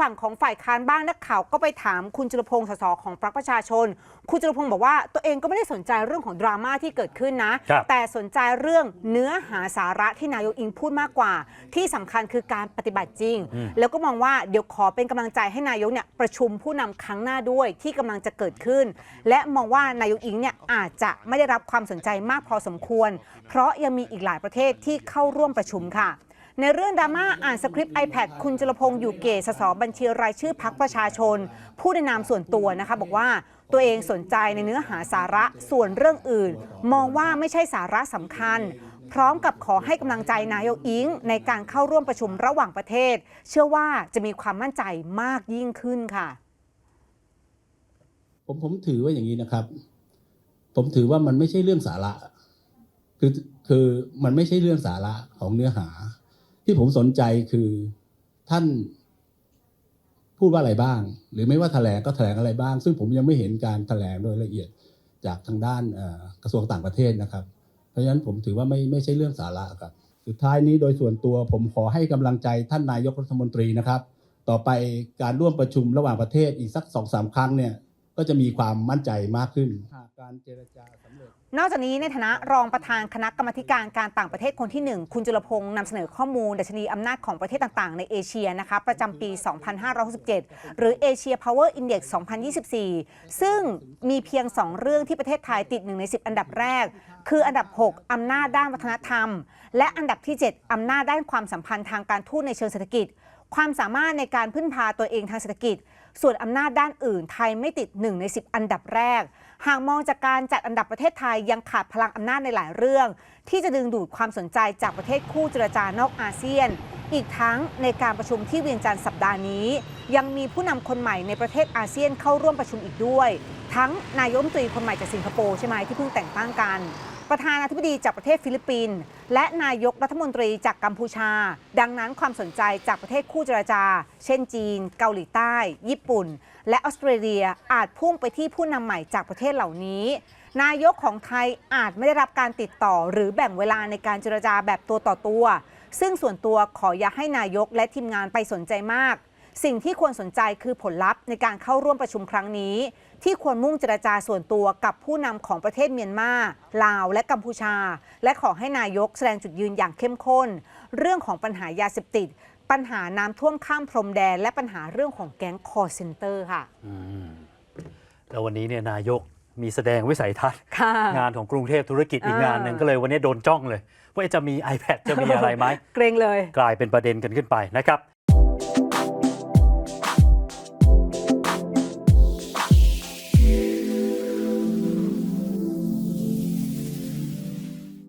ฝั่งของฝ่ายค้านบ้างนักข่าวก็ไปถามคุณจุลพงศ์สสของพรรคประชาชน คุณจุลพงศ์บอกว่าตัวเองก็ไม่ได้สนใจเรื่องของดราม่าที่เกิดขึ้นนะครับแต่สนใจเรื่องเนื้อหาสาระที่นายกอิงพูดมากกว่า ที่สำคัญคือการปฏิบัติจริง แล้วก็มองว่าเดี๋ยวขอเป็นกำลังใจให้นายกเนี่ยประชุมผู้นำครั้งหน้าด้วยที่กำลังจะเกิดขึ้น และมองว่านายกอิงเนี่ยอาจจะไม่ได้รับความสนใจมากพอสมควร เพราะยังมีอีกหลายประเทศที่เข้าร่วมประชุมค่ะ ในเรื่องดราม่าอ่านสคริปต์ iPad คุณจุลพงศ์อยู่เกษสสบัญชีรายชื่อพักประชาชน ผู้ในนามส่วนตัวนะคะบอกว่าตัวเองสนใจในเนื้อหาสาระส่วนเรื่องอื่น มองว่าไม่ใช่สาระสำคัญ พร้อมกับขอให้กำลังใจนายกอิง ในการเข้าร่วมประชุมระหว่างประเทศ เชื่อว่าจะมีความมั่นใจมากยิ่งขึ้นค่ะ ผมผมถือว่าอย่างนี้นะครับ ผมถือว่ามันไม่ใช่เรื่องสาระ คือคือมันไม่ใช่เรื่องสาระของเนื้อหา ที่ผมสนใจคือท่านพูดว่าอะไรบ้าง หรือไม่ว่าแถลงก็แถลงอะไรบ้าง ซึ่งผมยังไม่เห็นการแถลงโดยละเอียดจากทางด้านกระทรวงต่างประเทศนะครับ เพราะฉะนั้นผมถือว่าไม่ไม่ใช่เรื่องสาระครับ สุดท้ายนี้โดยส่วนตัวผมขอให้กำลังใจท่านนายกรัฐมนตรีนะครับ ต่อไปการร่วมประชุมระหว่างประเทศอีกสักสองสามครั้งเนี่ย ก็จะมีความมั่นใจมากขึ้นหากการเจรจาสำเร็จ นอกจากนี้ในฐานะรองประธานคณะกรรมาธิการการต่างประเทศคนที่ 1 คุณจุลพงศ์นำเสนอข้อมูลดัชนีอำนาจของประเทศต่างๆ ในเอเชียนะคะประจำปี 2567 หรือ Asia Power Index 2024 ซึ่งมีเพียง 2 เรื่องที่ประเทศไทยติด 1 ใน 10 อันดับแรก คืออันดับ 6 อำนาจด้านวัฒนธรรม และอันดับที่ 7 อำนาจด้านความสัมพันธ์ทางการทูตในเชิงเศรษฐกิจ ความสามารถในการพึ่งพาตัวเองทางเศรษฐกิจ ส่วนอำนาจด้านอื่น ไทยไม่ติด 1 ใน 10 อันดับแรก หากมองจากการจัดอันดับประเทศไทยยังขาดพลังอำนาจในหลายเรื่อง ที่จะดึงดูดความสนใจจากประเทศคู่เจรจานอกอาเซียน อีกทั้งในการประชุมที่เวียงจันทร์สัปดาห์นี้ ยังมีผู้นำคนใหม่ในประเทศอาเซียนเข้าร่วมประชุมอีกด้วย ทั้งนายมตรีคนใหม่จากสิงคโปร์ใช่ไหมที่เพิ่งแต่งตั้งกัน ประธานาธิบดีจากประเทศฟิลิปปินส์และนายกรัฐมนตรีจากกัมพูชา ดังนั้นความสนใจจากประเทศคู่เจรจา เช่นจีน เกาหลีใต้ ญี่ปุ่น และออสเตรเลียอาจพุ่งไปที่ผู้นำใหม่จากประเทศเหล่านี้ นายกของไทยอาจไม่ได้รับการติดต่อ หรือแบ่งเวลาในการเจรจาแบบตัวต่อตัว ซึ่งส่วนตัวขออย่าให้นายกและทีมงานไปสนใจมาก สิ่งที่ควรสนใจคือผลลัพธ์ในการเข้าร่วมประชุมครั้งนี้ ที่ควรมุ่งเจรจาส่วนตัวกับผู้นำของประเทศเมียนมาลาว และกัมพูชา และขอให้นายกแสดงจุดยืนอย่างเข้มข้น เรื่องของปัญหายาเสพติด ปัญหาน้ำท่วมข้ามพรมแดน และปัญหาเรื่องของแก๊งคอร์เซนเตอร์ค่ะอืมแล้ววันนี้เนี่ยนายกมีแสดงวิสัยทัศน์ค่ะงานของกรุงเทพธุรกิจอีกอ่างงานหนึ่งก็เลยวันนี้โดนจ้องเลย ว่าจะมี iPad จะมีอะไรไหมเกรงเลย กลายเป็นประเด็นกันขึ้นไปนะครับ